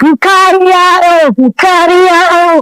ભિખારી આવ્યો ભિખારી આવ્યો.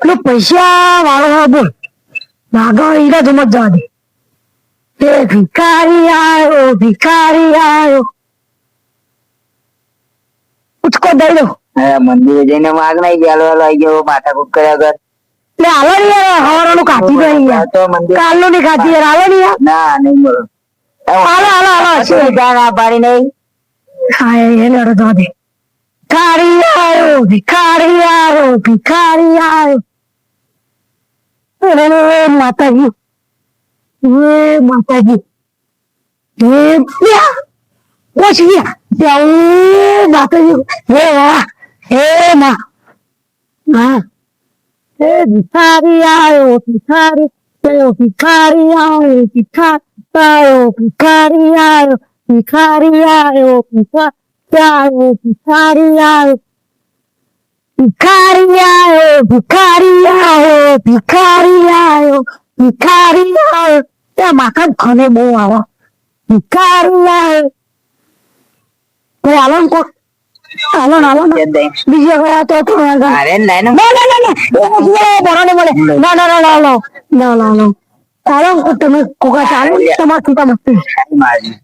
પેલો પૈસા વાળો બોલ. માગો ઈરા તો મત જવા દે. તે ભિખારી આવ્યો ભિખારી આવ્યો ઉચકો દઈ દો. મંદિરે જઈને માગ નહીં ગયેલો વેલો આઈ ગયો માથા કૂટ કર્યા કર લે હાલો ને યાર હવારનું ખાતી તો અહીં યાર કાલનું ની ખાતી યાર હાલો ને યાર ના નહીં બોલો હાલો હાલો હાલો પાડી નહીં. હા એને અડો જવા દે ભિખારી આવ્યો ભિખારી આવ્યો ભિખારી આવ્યો અરે માતાજી એ માતાજી એ બ્યા પહોંચી ગયા ત્યાં માતાજી હે વાહ હે માં હા હે ભિખારી આવ્યો ભિખારી આવ્યો ભિખારી આવ્યો ભિખારી આવ્યો ભિખારી આવ્યો ભિખારી આવ્યો ભિખારી આવ્યો ભિખારી આવ્યો ભિખારી આવ્યો ભિખારી આવ્યો ભિખારી આવ્યો ત્યાં માખણ ખને બહુ આવો ભિખારી આવ્યો કોઈ આલો ને કોક આલો ને આલો ને બીજે ગયા તો તો અરે નહીં ના ના ના ના બરો ને મળે ના ના ના ના ના ના ના ના તમે કોકા ચાલો તમારે કીધા મસ્તી મારી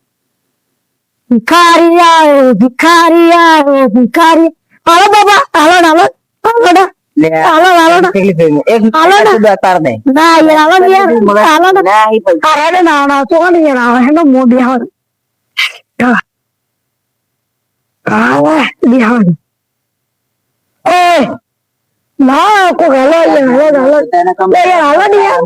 ભિખારી આવ્યો ભિખારી આવ્યો ભિખારી. હાલો બાબા હાલો ને હાલો. હાલો હાલો ના કોક હાલો યાર હાલો હાલો. યાર હાલો. ને યાર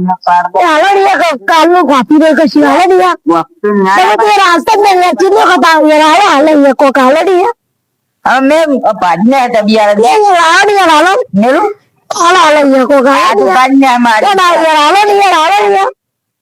હાલો ને યાર કાલનું કાપી દે કશું હાલો ને યાર તમે યાર આજ તક મેં નચી નો ખતા યાર હાલો હાલો યાર કોક હાલો ને યાર હવે મેં ભાજને હતા બિયાર ને હાલો ને યાર હાલો. મેલું? હાલો હાલો યાર કોક હાલો ને યાર હાલો ને યાર હાલો ને યાર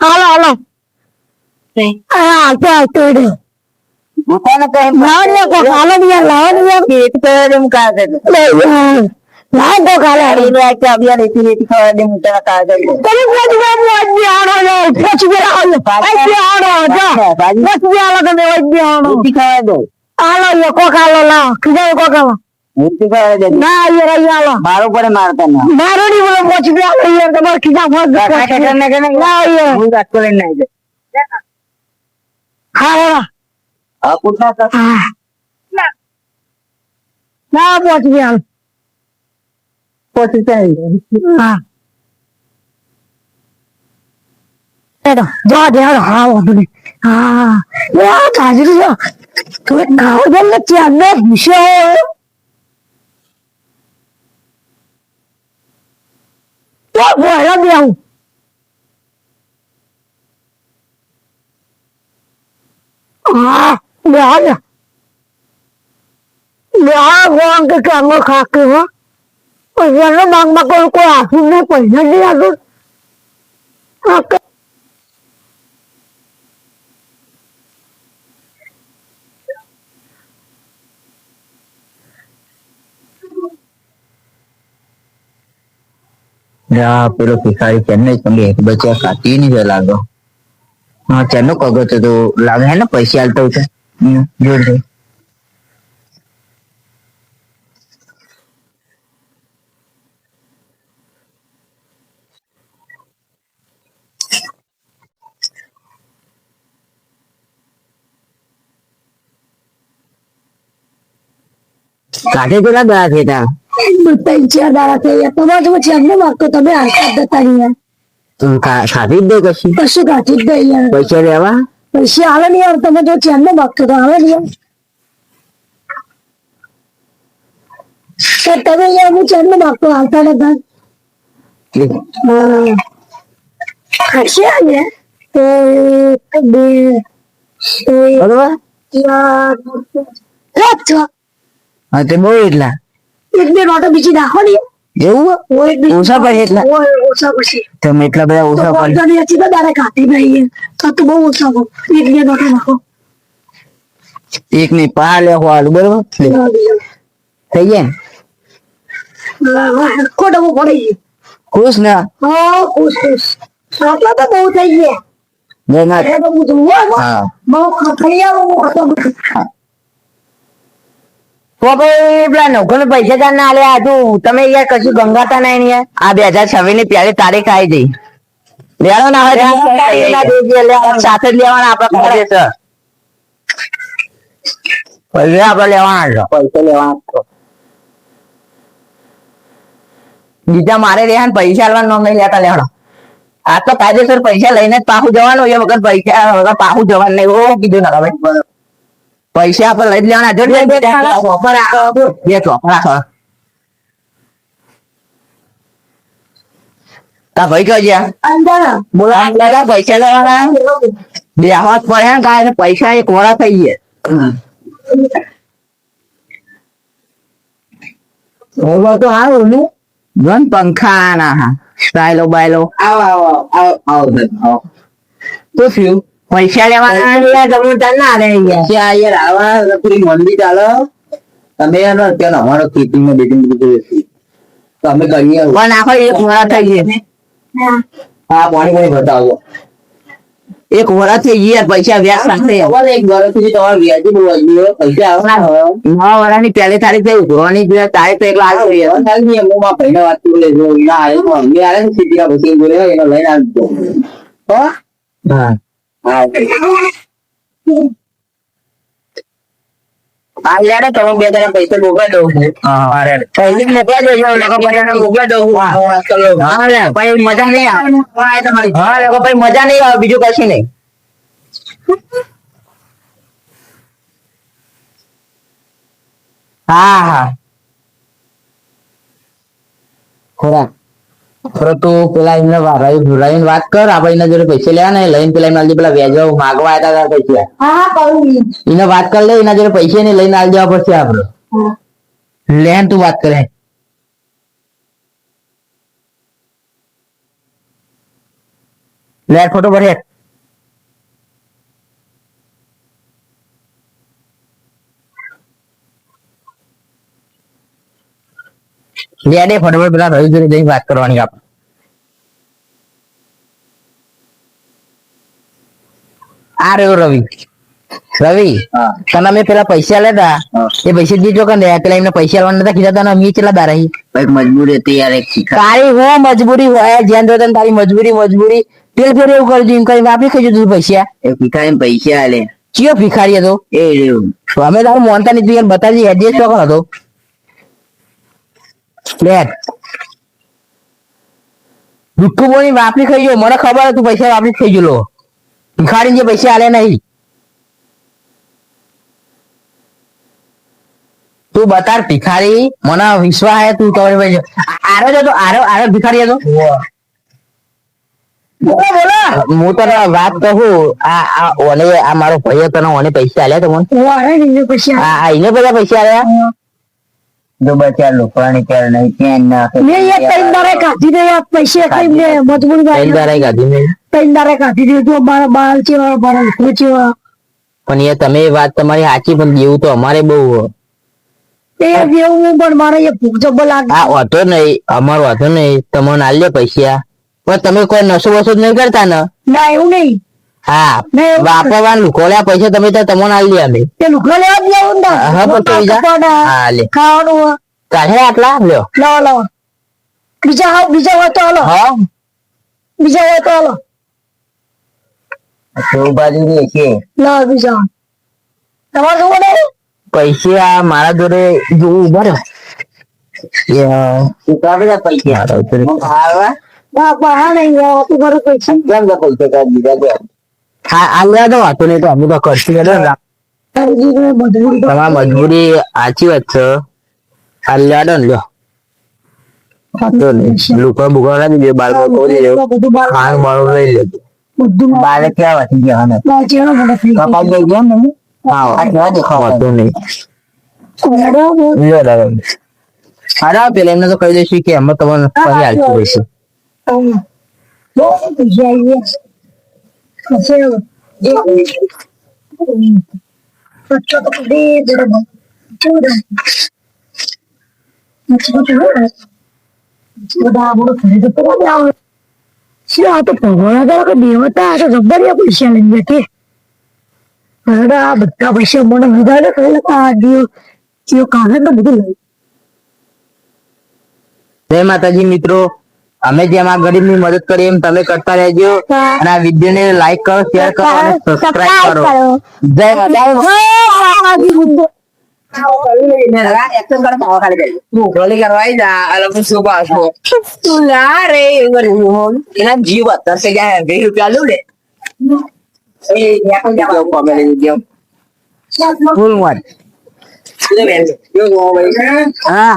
હાલો હાલો. હાલતો હાલતો હેડ્યો લાવણ્ય કો કાલણ્ય લાવણ્ય કેટ કરેમ કાજે લાવ કો કાલણ્ય રે કે અભિયા રેતી રેતી ખાડે મુટા કાજે તમે કોજ બાબુ આજે આડો નો. ફેચ ગેરા આડો આજે આડો જો. ફેચ ગેરા લગને ના યાર અહીંયા આવો મારો પડે મારતા ના. મારો ની વાળો પહોંચી ગયો યાર તમારો ખીચા ફોન ના યાર હું વાત કરી ના દે હા હા આ કુટા કા ના. પહોંચી ગયા પહોંચી જાય હા. જો દે હા વાંધો હા. યાર કાજરી જો. તમે નાવ બોલ ને ચાંદ વિશે હોય. Gọi buổi là biểu À, đó nhỉ. Đó, con cái càng nó khá cửa bây giờ nó bằng mà con quả Hôm nay quẩy nó đi ra rút Ok યા પેલો ભિખારી ચેન્નઈ સંગે એક બચ્યા કાતી નહીં છે લાગો. હા ચેનો કગો તો તો લાગે હે ને પૈસા આલતો છે હમ, જોડે કાઢે કેટલા ગયા છે ત્યાં ત્રણ ચાર તમે જ જતા રહ્યા તું ખાધી જ દે કશું કશું કાઢી જ નહીં યાર પૈસા આવે નહીં તમે જો ચેમને માગતો તો આવે તમે યાર હું ચેમને માગતો હાલતા નતા હશે ને તો બે હા, તે બહુ એટલા. એક બે નોટો બીજી એવું ઓછા પડે એટલા? ઓછા પછી. તમે એટલા બધા ઓછા પડે. તો બહુ ઓછા કહો એક બે નોટો નાખો. એક ની પા બરોબર. થઈ ગયા? ખોટો બહુ પડી ગયો. ખુશ ના? હા ખુશ ખુશ. આટલા તો બહુ થઈ ગયા. બહુ આવો ખતમ. તો ભાઈ પેલા નોકર પૈસા ચાર ના આલ્યા તું તમે યાર કશું ગંગાતા નહીં યાર. આ બે હજાર છવ્વીસની પ્યારી તારીખ આવી જઈ લેવાનો ના હોય સાથે જ લેવાના આપડે કરે છે. પૈસા આપડે લેવાના છે. પૈસા લેવાના બીજા મારે રહ્યા ને પૈસા આલવાનું નામ નહીં લેતા લેવાનો આ તો કાયદેસર પૈસા લઈને જ પાછું જવાનું એ વગર પૈસા વગર પાછું જવાનું નહીં. એવું કીધું ના ભાઈ પૈસા પર લઈ લેવાના જો બે ચોપર બે ચોપર તા ભાઈ કયો જ્યાં? અંદર બોલો. અંદર પૈસા લેવાના? બે હાથ પડે ને કાંઈ પૈસા એક વડા થઈ ગયા. તો હારું ને જોન પંખા ના હા. સ્ટાઈલો બાયલો આવો આવો આવો આવો તો થયું પૈસા લેવાના તને ના રે યાર આવા પૂરી મંદી ચાલો. તમે એનો અત્યારે અમારો ખેતીમાં બેટીને બધું વેચી. તો અમે કરીએ પણ આખો એક વડા થઈ ગયે હા પાણી પાણી બતાવો એક વરસ થઈ ગયા પૈસા વ્યાજ સાથે તમારે એક વર્ષ સુધી તમારે વ્યાજી બહુ આવી પૈસા આવવાના હોય નવા વડાની પહેલી તારીખ થઈ ઉઘવાની જ તારીખ તો એકલા આવી એવા થાય નહીં, હું મારા ભાઈને વાત કરી લેજો. એના હારે તો આવે ને સીધી પછી બોલે, એનો લઈને આવજો. હો? હા તમે બે જણા પૈસા મોકલી દઉં છું. હા રે. પહેલી જ મોકલી દેજો લોકો પછી મોકલી દઉં છું. હા મજા નહીં આવે. હા લોકો પછી મજા નહીં આવે બીજું કશું નહીં. હા હા. ખોરાક. તું પેલા એમને રવિ વાત કર આપણે એના જોડે પૈસા લેવા ને લઈને પેલા એમને પેલા વેજો માગવા આવ્યા હતા પૈસા. હા કરું એને વાત કરી લે એના જોડે પૈસા ને લઈને આવી જવા પડશે આપડે. લેન તું વાત કરે. લે ફોટો ભરે લે દે ફટાફટ પેલા રવિ જોડે જઈને વાત કરવાની આપણે. આ રહ્યો રવિ. રવિ તને અમે પેલા પૈસા લેતા. એ પૈસા દીધો કે ને પેલા એમને પૈસા લેવાના નતા કીધા તને અમે કેટલા દારા ભાઈ મજબૂરી હતી યાર એક તારી હું મજબૂરી હોય જેન જો તને તારી મજબૂરી મજબૂરી. પેલ ફેર એવું કરજો એમ કઈ વાપરી ખાઈ જતું પૈસા. એ ભિખારી પૈસા આલે. કયો ભિખારી હતો? એ રહ્યો. અમે તારું મોનતા યાર બતાવી એડજસ્ટ તો હતો લે દુઃખું બોની વાપરી ખાઈ ગયો. મને ખબર હતું પૈસા વાપરી ખાઈ ગયો લો ભિખારી જે પૈસા આલે નહીં. તું બતાર ભિખારી મને વિશ્વાસ હે તું તો ભાઈ આરો જતો હતો આરો આરો ભિખારી હતો. હું તને વાત કહું આ આ ઓને આ મારો ભાઈ હતો ઓને પૈસા આલ્યા તો મને? પૈસા આ એને બધા પૈસા આલ્યા? જો બચાર લોકોની ત્યારે નહીં ત્યાં ના મેં એક ત્રણ દાડે કાઢી દે યાર પૈસા કઈ મેં મજબૂર ત્રણ ગાડી. દાડા ગાધી ત્રણ દાડે કાઢી દે તો મારા ચેવા મારા લોકો પણ એ તમે વાત તમારી સાચી પણ દેવું તો અમારે બહુ. એ જેવું પણ મારે એ ભૂખ જબ્બર લાગે. આ વાંધો નહીં અમારો વાંધો નહીં. તમને આલ્યો પૈસા. પણ તમે કોઈ નશો વસો જ નહીં કરતા ને? ના એવું નહીં. હા. વાપરવાનું લુકોલ્યા પૈસા તમે તો તમને આલી અમે તે લુગડો લેવા જ જવું ને હા પણ તો બીજા હા લે. ખાવાનું કાઢે આટલા? લ્યો. લાવો લાવો બીજા હા બીજા હોય તો હાલો. હા. બીજા હોય તો હાલો. તો બાજુ ની છે બીજા. તમારે જોવો ને પૈસા મારા જોડે જોવું ઊભા રહ્યો પૈસા. બાપા હા નહીં આવો તો પૈસા કેમ પૈસા કાઢી દીધા છે આ લ્યા તો વાતો નહીં તો અમે તો કરશું કે. મજબૂરી સાચી વાત છે. આ લ્યા લ્યો. વાંધો નહીં લુકા બુકા ના દીધે બાર લઈ ક્યાં કપાઈ ગઈ ગયા ને હા આ કેવા દેખાવ નહીં. લ્યો દાદા હારા પેલા એમને તો કહી દઈશું કે એમાં તમને ફરી હાલતું રહીશું. હમ. બહુ પૈસા આવી ગયા. પછી જે- હમ. બચ્ચો તો કદી dar a બચ્ચો તો જોરદાર. બધા આપણો Se eu tô com આવે. શું que તો ભગવાન eu તો જબરિયા પૈસા લઈને બેઠે અરે આ બધા પૈસા મને લીધા ને કહે કે આ દેવ જેવો કાગળ તો બધું જય માતાજી મિત્રો અમે જેમ આ ગરીબની મદદ કરી એમ તમે કરતા રહેજો. અને આ વીડિયો ને લાઈક કરો શેર કરો અને સબસ્ક્રાઇબ કરો. જય એના જીવ અત્યારે જાય વીસ રૂપિયા લઉં ને ફૂલ હા.